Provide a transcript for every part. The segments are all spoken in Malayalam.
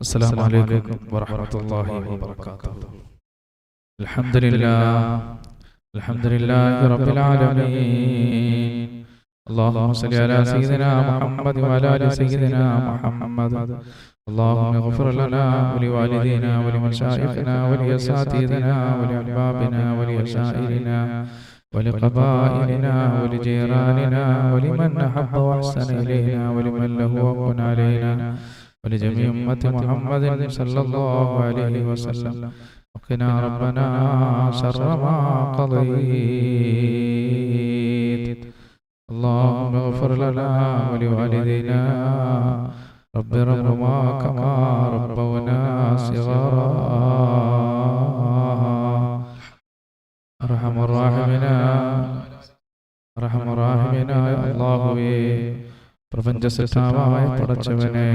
السلام عليكم ورحمة الله وبركاته. الحمد لله الحمد لله رب العالمين. اللهم صل على سيدنا محمد وعلى آل سيدنا محمد. اللهم اغفر لنا ولوالدينا ولمشايخنا ولأساتذتنا ولأحبابنا ولأشائرنا ولقبائلنا ولجيراننا ولمن أحب وأحسن إلينا ولمن له حق علينا. ولجميع أمة محمد صلى الله عليه وسلم وقنا ربنا شر ما قضيت اللهم اغفر لنا ولوالدينا رب ارحمهما كما ربونا صغارا സൃഷ്ടാവായ പടച്ചവനെ.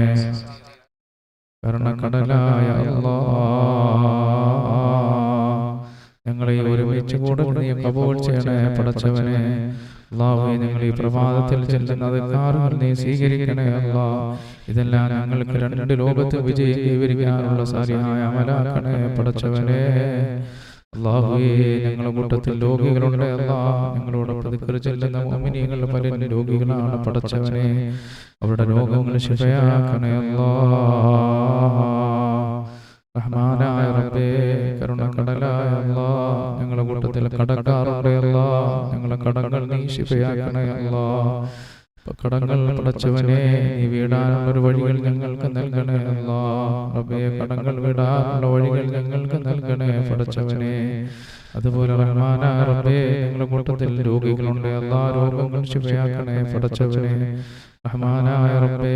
കരുണക്കടലായ അല്ലാ ഞങ്ങളെ ഒരുമിച്ച് കൂടെ നീ കബൂൾ ചെയ്യണേ പടച്ചവനെ. അള്ളാഹുവെ നിങ്ങൾ ഈ പ്രഭാതത്തിൽ ചെല്ലുന്നത് കാറുകൾ നീ സ്വീകരിക്കണേ അല്ലാ ഇതെല്ലാം ഞങ്ങൾക്ക് രണ്ട് ലോകത്ത് വിജയം കൈവരിക്കാനുള്ള സാരിയായ അമലാക്കണേ പടച്ചവനെ. അള്ളാഹുവേ ഞങ്ങളുടെ കൂട്ടത്തിൽ രോഗികളുണ്ട് അല്ലാ ഞങ്ങളോട് പ്രതിക്കറി ചെല്ലുന്ന മോമിനിയങ്ങൾ പലരും രോഗികളാണ് പടച്ചവനെ. അവരുടെ രോഗങ്ങൾ ശിഫയാക്കണേ അല്ലാ റഹ്മാനായ റബ്ബേ കരുണക്കടലായ അല്ലാ ഞങ്ങളുടെ കൂട്ടത്തിൽ കടക്കാറുണ്ട് അല്ലാ ഞങ്ങളുടെ കടങ്ങൾ നീ ശിഫയാക്കണേ അല്ലാ കടങ്ങൾ പടച്ചവനെ നീ ഒരു വഴികൾ ഞങ്ങൾക്ക് നൽകണേ റബ്ബേ കടങ്ങൾ വീടാനുള്ള വഴികൾ ഞങ്ങൾക്ക് നൽകണേ പടച്ചവനെ. അതുപോലെ റഹ്മാന റബ്ബേ ഞങ്ങളുടെ കൂട്ടത്തിൽ രോഗികളുണ്ട്. എല്ലാ രോഗങ്ങൾ ശിവയാക്കണേ പടച്ചവനെ. റഹ്മാനായ റബ്ബേ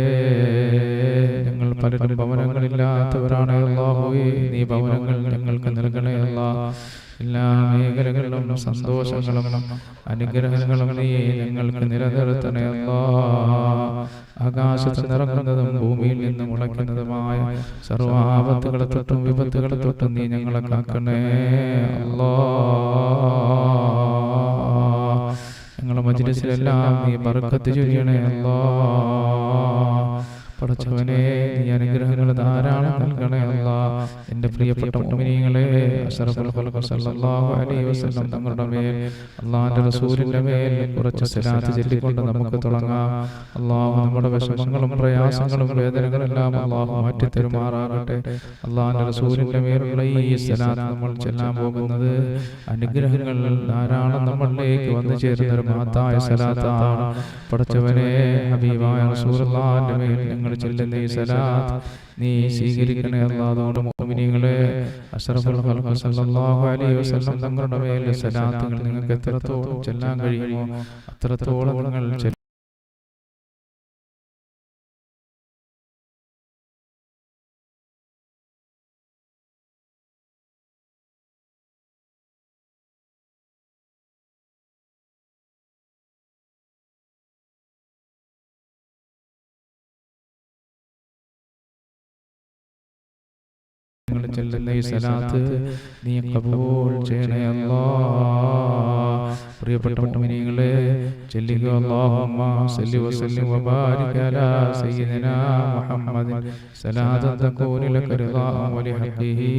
ഞങ്ങൾ പലരും ഭവനങ്ങളില്ലാത്തവരാണ് അല്ലാഹുവേ. നീ ഭവനങ്ങൾ ഞങ്ങൾക്ക് നൽകണേ അല്ലാ. എല്ലാ മേഖലകളിലും സന്തോഷങ്ങളും അനുഗ്രഹങ്ങളും നീ ഞങ്ങൾക്ക് നിലനിർത്തണേ ആകാശത്ത് നിറങ്ങുന്നതും ഭൂമിയിൽ നിന്ന് മുളയ്ക്കുന്നതുമായ സർവാപത്തുകളെ തൊട്ടും വിപത്തുകളെ തൊട്ടും നീ ഞങ്ങളെ കാക്കണേ അല്ലോ. ഞങ്ങളുടെ മജ്ലിസിലെല്ലാം നീ ബർക്കത്ത് ചൊരിയണേ അല്ലാ. പടച്ചവനെ നീ അനുഗ്രഹങ്ങൾ ധാരാളം നൽകണേ അല്ലാ. എന്റെ പ്രിയപ്പെട്ട വസല്ലം തങ്ങളുടെ മേൽ അള്ളാഹിന്റെ റസൂലിന്റെ മേൽ കുറച്ച് സലാത്ത് ചൊല്ലിക്കൊണ്ട് നമുക്ക് തുടങ്ങാം. അള്ളാഹു നമ്മുടെ വിഷമങ്ങളും പ്രയാസങ്ങളും വേദനകളെല്ലാം അള്ളാഹു മാറ്റി തരുമാറാകട്ടെ. അള്ളാഹിന്റെ റസൂലിന്റെ മേലുള്ള ഈ സലാത്ത് നമ്മൾ ചെല്ലാൻ പോകുന്നത് അനുഗ്രഹങ്ങൾ ധാരാളം നമ്മളിലേക്ക് വന്നു ചേരുന്ന ഒരു മഹത്തായ സലാത്താണ് പടച്ചവനെ ഹബീബായ റസൂലുള്ളാഹിന്റെ മേൽ ഞങ്ങൾ ചൊല്ലുന്ന ഈ സലാത്ത് നീ സ്വീകരിക്കണേ അല്ലാഹുവോട് മുഅ്മിനീങ്ങളെ അഷ്റഫുൽ ഖൽഖ് സല്ലല്ലാഹു അലൈഹി വസല്ലം തങ്ങളുടെ മേൽ സലാത്തുകൾ നിങ്ങൾക്ക് എത്രത്തോളം ചൊല്ലാൻ കഴിയുമോ? അത്രത്തോളം നിങ്ങൾ ചൊല്ലുക. നിങ്ങൾ ചെല്ലുന്ന ഈ സലാത്ത് നീ കബൂൽ ചെയ്യണേ അല്ലാ പ്രിയപ്പെട്ട മുഅ്മിനീങ്ങളെ ചെല്ലുക അല്ലാഹുമ്മ സല്ലി വസല്ലിം വബാരിക അലാ സയ്യിദിനാ മുഹമ്മദിൻ സലാത്തൻ തകൂനു ലക റിളാ വലിഹഖിഹി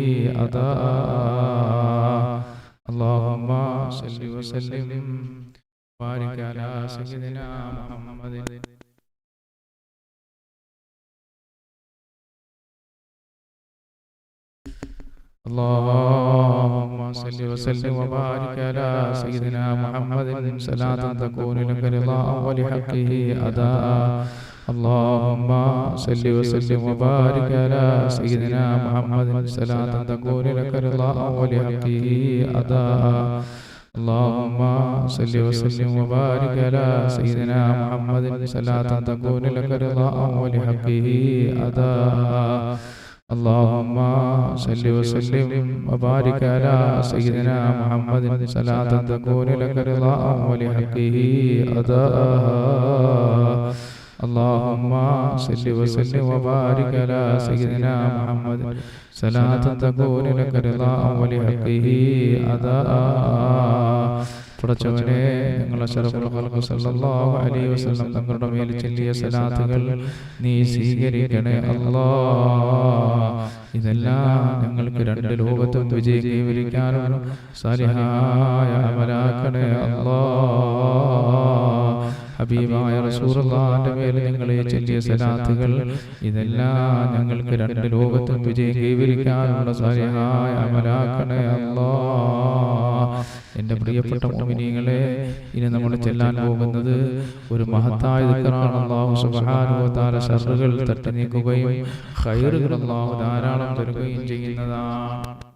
അദാ اللهم صل وسلم وبارك على سيدنا محمد اللهم صل وسلم وبارك على سيدنا محمد صلاة تكون لك رضاء ولحقه أداء. اللهم صل وسلم وبارك على سيدنا محمد صلاة تكون لك رضاء ولحقه أداء. اللهم صل وسلم وبارك على سيدنا محمد صلاة تكون لك رضاء ولحقه أداء. اللهم صل وسلم وبارك على سيدنا محمد صلاة تكون لك رضاء ولحقه أداء اللهم صل وسلم وبارك على سيدنا محمد صلاة تكون لك رضاء ولحقه أداء പടച്ചവനെ ഞങ്ങളെ സല്ലല്ലാഹു അലൈഹി വസല്ലം തങ്ങളുടെ മേൽ ചൊല്ലിയ സലാത്തുകൾ നീ സ്വീകരിക്കണേ അല്ലാ ഇതെല്ലാം ഞങ്ങൾക്ക് രണ്ട് ലോകത്തും വിജയം കൈവരിക്കാനും സാലിഹായ അമലാക്കണേ അല്ലാ ഹബീബായ റസൂറുള്ളാഹിന്റെ മേൽ ഞങ്ങളെ ചൊല്ലിയ സലാത്തുകൾ ഇതെല്ലാം ഞങ്ങൾക്ക് രണ്ട് ലോകത്തും വിജയം കൈവരിക്കാനുള്ള സാലിഹായ അമലാക്കണേ അല്ലാ എന്റെ പ്രിയപ്പെട്ട മോമിനിയങ്ങളെ ഇനി നമ്മൾ ചെല്ലാൻ പോകുന്നത് ഒരു മഹത്തായ വ തആല ശർറുകൾ തട്ടി നീക്കുകയും ഹൈറുകൾ അല്ലാഹു ധാരാളം തരുകയും ചെയ്യുന്നതാണ്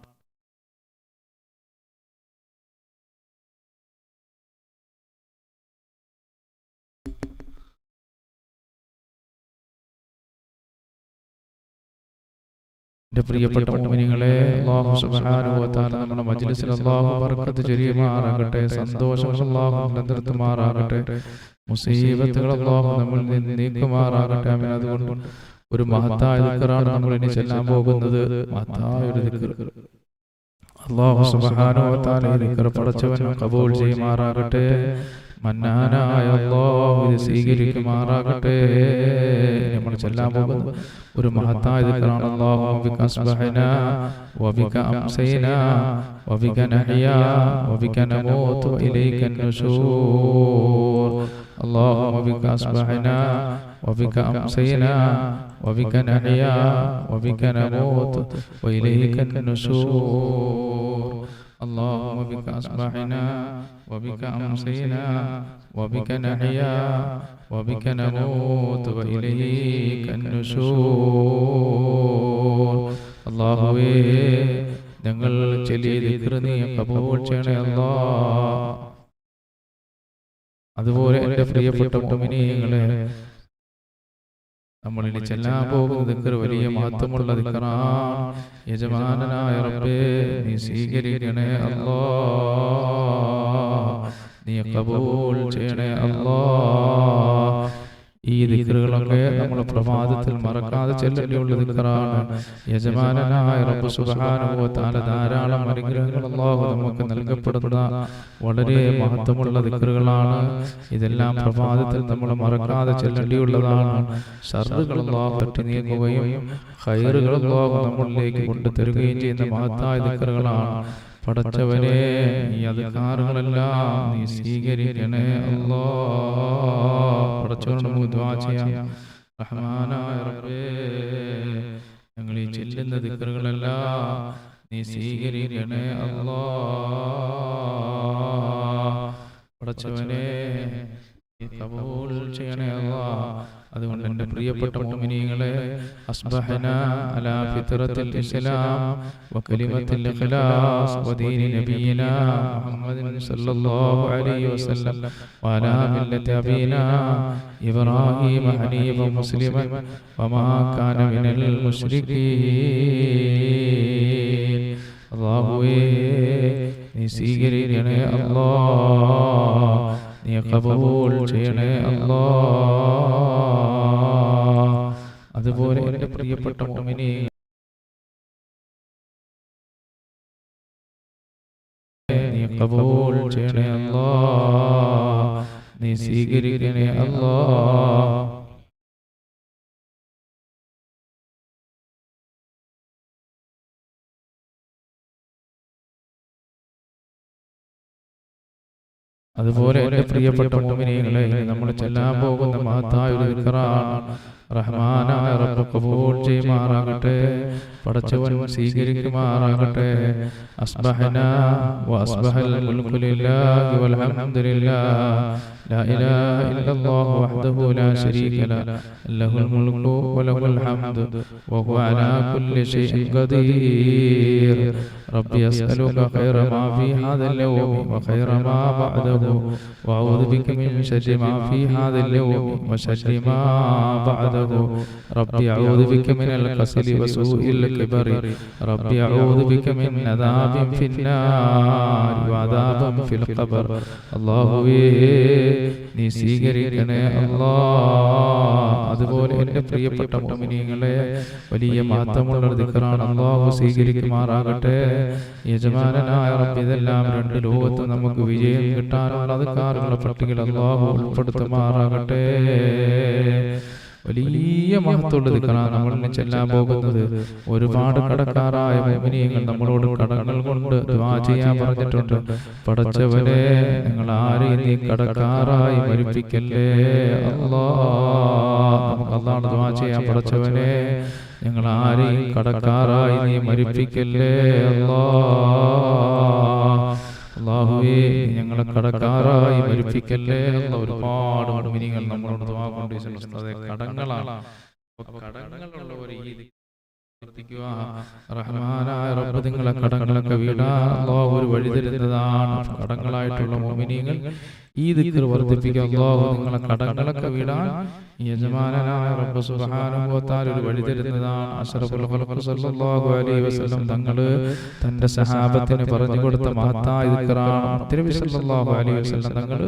എന്റെ പ്രിയപ്പെട്ട മോമിനികളെ വ തആല നമ്മുടെ മജ്ലിസിൽ അല്ലാഹു ബർക്കത്ത് ചൊരിയുമാറാകട്ടെ സന്തോഷം അല്ലാഹു നിലനിർത്തുമാറാകട്ടെ മുസീബത്തുകൾ അല്ലാഹു നമ്മൾ നീക്കുമാറാകട്ടെ. ആമീൻ. അതുകൊണ്ട് ഒരു മഹത്തായ ദിക്റാണ് നമ്മൾ ഇനി ചെല്ലാൻ പോകുന്നത്. മഹത്തായ ഒരു വ തആല ഈ ദിക്ർ പടച്ചവൻ കബൂൾ ചെയ്യുമാറാകട്ടെ. മന്നാനായ അല്ലാഹു ഇത് സ്വീകരിക്കുമാറാകട്ടെ നമ്മൾ ചെല്ലാൻ പോകുന്നത് ഒരു മഹത്തായ ദിക്റാണ് അല്ലാഹു ബിക അസ്ബഹനാ വബിക അംസൈനാ വബിക നഹ്യാ വബിക നമൂതു ഇലൈക النشور اللهم بك أصبحنا وبك أمسينا وبك نحيا وبك نموت وإليك النشور اللهم بك أصبحنا وبك أمسينا وبك نحيا وبك نموت وإليك النشور الله ഞങ്ങൾ ചെലിയ ദിക്ർ നീ കബൂൾ ചെയ്യണേ അല്ലാ അതുപോലെ എൻ്റെ പ്രിയപ്പെട്ട മുഅ്മിനീങ്ങളെ നമ്മൾ ഇനി ചെല്ലാൻ പോകുന്ന ദിക്ർ വലിയ മഹത്വമുള്ള ദിക്റാണ് യജമാനനായ റബ്ബേ നീ സ്വീകരിക്കണേ അല്ലോ. നീ കബൂൽ ചെയ്യണേ അല്ലാ. ഈ ദിക്റുകളൊക്കെ നമ്മൾ പ്രഭാതത്തിൽ മറക്കാതെ ചെല്ലലിയുള്ള ദിക്റാണ് യജമാനനായ റബ്ബ് സുബ്ഹാനഹു വ തആല ധാരാളം അനുഗ്രഹങ്ങൾ അല്ലാഹു നമുക്ക് നൽകപ്പെടുന്ന വളരെ മഹത്വമുള്ള ദിക്റുകളാണ് ഇതെല്ലാം പ്രഭാതത്തിൽ നമ്മൾ മറക്കാതെ ചെല്ലലിയുള്ളതാണ് ഷർറുകൾ അല്ലാഹു തട്ടി നീക്കുകയും ഖൈറുകൾ അല്ലാഹു നമ്മളിലേക്ക് കൊണ്ടുതരുകയും ചെയ്യുന്ന മഹത്തായ ദിക്റുകളാണ് പടച്ചവനെ ഈ അധികാരങ്ങളെല്ലാം നീ സ്വീകരിക്കണേ. അല്ലോ പടച്ചവരുടെ നമുക്ക് ദുആ ചെയ്യാം. റഹ്മാനായ റബ്ബേ ഞങ്ങൾ ഈ ചെല്ലുന്ന ദിക്കറുകളെല്ലാം നീ സ്വീകരിക്കണേ. അല്ലോ പടച്ചവനെ നീ കബൂൽ ചെയ്യണേ. അല്ലാ അതുകൊണ്ട് എന്റെ പ്രിയപ്പെട്ട മോമിനികളെ അസ്ബഹന അലാ ഫിത്രത്തിൽ ഇസ്ലാം വകലിമത്തിൽ ഇഖ്ലാസ് വദീനി നബിയിന മുഹമ്മദ് സല്ലല്ലാഹു അലൈഹി വസല്ലം വഅലാ മില്ലത്തി അബീന ഇബ്രാഹിം ഹനീഫ മുസ്ലിമൻ വമാ കാന മിനൽ മുശ്രികീൻ അല്ലാഹുവേ നീ സ്വീകരിക്കണേ അല്ലാഹ്. നീ കബൂൽ ചെയ്യണേ അല്ലാ അതുപോലെ എന്റെ പ്രിയപ്പെട്ട മോമിനെ നീ കബൂൽ ചെയ്യണേ അല്ലാ. നീ സ്വീകരിക്കണേ അല്ലാ. അതുപോലെ എന്റെ പ്രിയപ്പെട്ട മോമിനികളെ നമ്മൾ ചെല്ലാൻ പോകുന്ന മഹത്തായ ഒരു ദിക്റാണ് റഹ്മാനായ റബ്ബ് കബൂൽ ചെയ്യുമാറാകട്ടെ പടച്ചവൻ സ്വീകരിക്കുമാറാകട്ടെ. അസ്ബഹന വഅസ്ബഹൽ മുൽക്കു ലില്ലാഹി വൽഹംദുലില്ലാ لا إله إلا الله وحده لا شريك له له الملك وله الحمد وهو على كل شيء قدير ربي أسألك خير ما في هذا اليوم وخير ما بعده وأعوذ بك من شر ما في هذا اليوم وشر ما بعده ربي أعوذ بك من الكسل وسوء الكسل الكبر ربي أعوذ بك من عذاب في النار وعذاب في القبر അള്ളാഹുവേ നീ സ്വീകരിക്കണേ അല്ലാ അതുപോലെ എൻ്റെ പ്രിയപ്പെട്ട മോമിനിയങ്ങളെ വലിയ മഹത്വമുള്ള ദിക്കറാണ് അള്ളാഹു സ്വീകരിക്കുമാറാകട്ടെ യജമാനനായ റബ്ബ് ഇതെല്ലാം രണ്ട് ലോകത്ത് നമുക്ക് വിജയം കിട്ടാനുള്ള അധികാരങ്ങളുടെ പട്ടികയിൽ അള്ളാഹു ഉൾപ്പെടുത്തുമാറാകട്ടെ വലിയ മഹത്വമുള്ള ദിക്കറാണ് നമ്മൾ ചെല്ലാൻ പോകുന്നത് ഒരുപാട് കടക്കാറായ മോമിനിയങ്ങൾ നമ്മളോട് കടങ്ങൾ കൊണ്ട് ദ്വാ ചെയ്യാൻ പറഞ്ഞിട്ടുണ്ട്. പടച്ചവരെ നിങ്ങൾ ആരെയും നീ കടക്കാറായി മരിപ്പിക്കല്ലേ? അതാണ് നമുക്ക് ദ്വാ ചെയ്യാൻ പടച്ചവനെ നിങ്ങൾ ആരെയും കടക്കാറായി നീ മരിപ്പിക്കല്ലേ? അല്ലാ അള്ളാഹുവേ ഞങ്ങളെ കടക്കാറായി മരിപ്പിക്കല്ലേ എന്ന ഒരുപാട് മിനിങ്ങൾ നമ്മളോട് കടങ്ങളാണ്. കടങ്ങളുള്ള കടങ്ങളുള്ളവർ ഈ. റഹ്മാനായ റബ്ബ് നിങ്ങളെ കടങ്ങളൊക്കെ വീടാ അള്ളാഹു ഒരു വഴി തരുന്നതാണ്. കടങ്ങളായിട്ടുള്ള മോമിനിയങ്ങൾ ഈ ദിക്കർ വർദ്ധിപ്പിക്കുക. അള്ളാഹു നിങ്ങളെ കടങ്ങളൊക്കെ വീടാൻ യജമാനനായ റബ്ബ് തആല ഒരു വഴി തരുന്നതാണ്. അഷറഫുൽ സല്ലല്ലാഹു അലൈഹി വസല്ലം തങ്ങൾ തന്റെ സഹാബത്തിന് പറഞ്ഞു കൊടുത്ത മഹത്തായ ദിക്റാണ് തിരുവി സല്ലല്ലാഹു അലൈഹി വസല്ലം തങ്ങൾ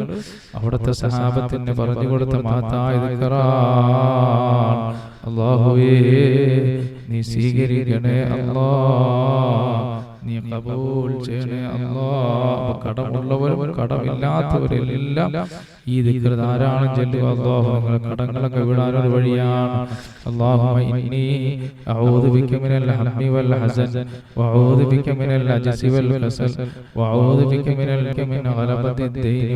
അവിടുത്തെ സഹാബത്തിന് പറഞ്ഞു കൊടുത്ത മഹത്തായ ദിക്റാണ് അല്ലാഹുവേ നീ സ്വീകരിക്കണേ അല്ലാ. നീ കബൂൽ ചെയ്യണേ അല്ലാ. കടമുള്ളവരും കടമില്ലാത്തവരെല്ലാം ഈ ദിക്കർ ധാരാളം ചെല്ലുക. അല്ലാഹു നിങ്ങളെ കടങ്ങളൊക്കെ വിടാൻ വഴിയാണ്. അല്ലാഹുമ്മ ഇന്നി അഊദു ബിക മിനൽ വൽ ഹസൻ. വഅഊദു ബിക മിനൽ വൽ വഅഊദു ബിക മിനൽ ദൈനി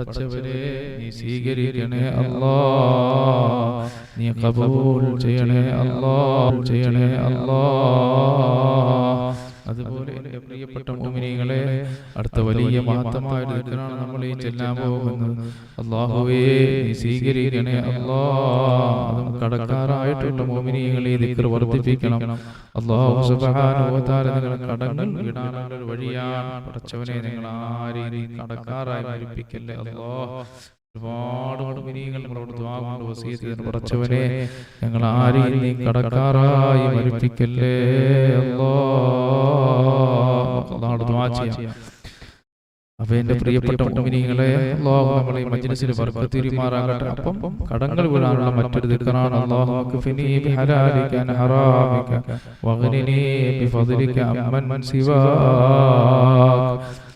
പടച്ചവരെ നീ സ്വീകരിക്കണേ അല്ലാ. നീ കബൂൽ ചെയ്യണേ അല്ലാ. ചെയ്യണേ അല്ലാ. അതുപോലെ പ്രിയപ്പെട്ട മോമിനികളെ അടുത്ത വലിയ മഹത്തമായ നമ്മൾ ഈ ചെല്ലാൻ പോകുന്നത് അള്ളാഹുവേ സ്വീകരിക്കണേ അല്ലാ അതും കടക്കാരായിട്ടുള്ള വർദ്ധിപ്പിക്കണം അള്ളാഹു കടങ്ങൾ വിടാനുള്ള ഒരു വഴിയാണ് പടച്ചവനെ നിങ്ങൾ ആരെയും കടക്കാരായി മരിപ്പിക്കല്ലേ അല്ലാഹ് ഒരുപാട് ഞങ്ങൾ ആരെയും നീ കടക്കാറായി മരിപ്പിക്കല്ലേ അല്ലാഹ് അള്ളാഹുവോട് ദുആ ചെയ്യാം അപ്പൊ എന്റെ പ്രിയപ്പെട്ട മുഅ്മിനീങ്ങളെ അല്ലാഹു നമ്മളെ മജ്ലിസിൽ ബർക്കത്ത് തിരുമാറാകട്ടെ. അപ്പം കടങ്ങൾ വീഴാനുള്ള മറ്റൊരു ദിക്റാണ് അല്ലാഹു മക്ഫിനി ബിഹലാലിക അൻ ഹറാമിക. വഗ്നിനി ബിഫദ്ലിക അമ്മൻ സിവാക്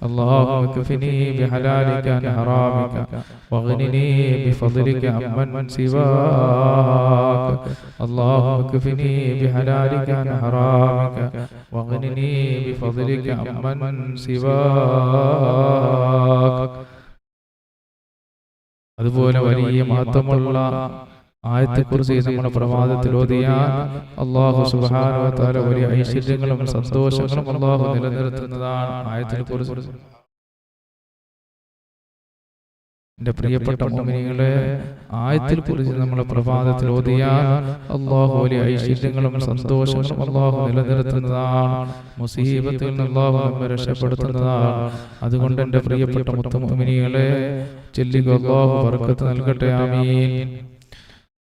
اللهم اكفني بحلالك عن حرامك واغنني بفضلك عمن سواك اللهم اكفني بحلالك عن حرامك واغنني بفضلك عمن سواك അതുപോലെ വലിയ മഹത്വമുള്ള ആയത്തെക്കുറിച്ച് നമ്മുടെ പ്രഭാതത്തിൽ ഓതിയാൽ അള്ളാഹു തആല വലിയ ഐശ്വര്യങ്ങളും സന്തോഷങ്ങളും അള്ളാഹു നിലനിർത്തുന്നതാണ് ആയത്തിനെ കുറിച്ച് എന്റെ പ്രിയപ്പെട്ട മോമിനികളെ ആയത്തിൽ കുറിച്ച് നമ്മളെ പ്രഭാതത്തിൽ ഓതിയാൽ അള്ളാഹു വലിയ ഐശ്വര്യങ്ങളും സന്തോഷങ്ങളും അള്ളാഹു നിലനിർത്തുന്നതാണ്. മുസീബത്തിൽ നിന്ന് അള്ളാഹു നമ്മെ രക്ഷപ്പെടുത്തുന്നതാണ്. അതുകൊണ്ട് എന്റെ പ്രിയപ്പെട്ട മുത്തമോമിനികളെ ചെല്ലിക്ക് അള്ളാഹു ബർക്കത്ത് നൽകട്ടെ. ആമീൻ.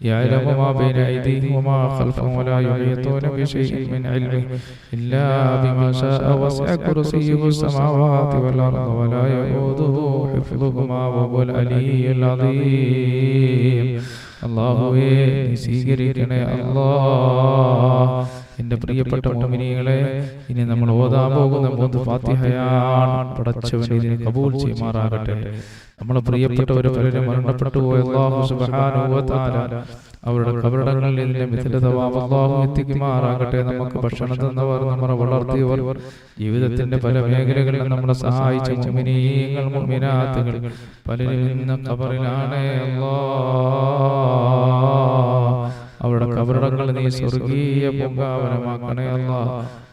يعلم ما بين أيديهم وما خلفهم ولا يحيطون بشيء من علمه إلا بما شاء وسع كرسيه السماوات والأرض ولا يؤوده حفظهما وهو العلي العظيم അള്ളാഹുവേ നീ സ്വീകരിക്കണേ അല്ലാ എന്റെ പ്രിയപ്പെട്ട മോമിനികളെ ഇനി നമ്മൾ ഓതാൻ പോകുന്ന മൂന്ന് ഫാത്തിഹയാണ് പടച്ചവൻ ഇതിനെ കബൂൽ ചെയ്യുമാറാകട്ടെ. നമ്മളെ പ്രിയപ്പെട്ടവർ പലരും മരണപ്പെട്ടു പോയ സുബ്ഹാനഹു തആല അവരുടെ കവിടങ്ങളിൽ ഇതിന്റെ മിഥില തവാബ് അല്ലാഹു എത്തിക്കുമാറാകട്ടെ നമുക്ക് ഭക്ഷണം തന്നവർ നമ്മളെ വളർത്തിയവർ ജീവിതത്തിന്റെ പല മേഖലകളിൽ നമ്മളെ സഹായിച്ച മുഅ്മിനീങ്ങൾ മുഅ്മിനാത്തുകൾ പലരും ഇന്ന് കബറിലാണ് അല്ലാ അവരുടെ കബറടങ്ങൾ നീ സ്വർഗീയ പൊങ്കാവനമാക്കണേ അല്ല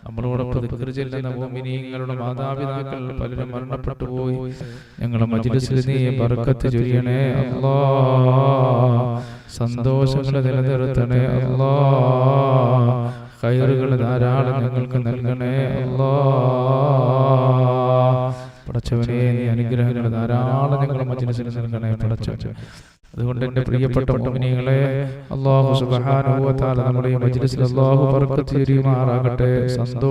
നമ്മളോടൊപ്പം ചെല്ലുന്ന മുഅ്മിനീങ്ങളുടെ മാതാപിതാക്കൾ പലരും മരണപ്പെട്ടു പോയി. ഞങ്ങളുടെ മജ്ലിസിൽ നീ ബർക്കത്ത് ചൊരിയണേ അല്ലാ സന്തോഷങ്ങളെ നിലനിർത്തണേ അല്ലാ കയറുകൾ ധാരാളം ഞങ്ങൾക്ക് നൽകണേ അല്ലാ പടച്ചവനെ നീ അനുഗ്രഹങ്ങൾ ധാരാളം ഞങ്ങളുടെ മജിലിസിൽ നൽകണേ പടച്ചവൻ അതുകൊണ്ട് എന്റെ പ്രിയപ്പെട്ട മുഅ്മിനീങ്ങളെ അള്ളാഹു തആല നമ്മുടെ ഈ മജ്ലിസിൽ അള്ളാഹു ബർക്കത്ത് ചൊരിയുമാറാകട്ടെ സന്തോഷം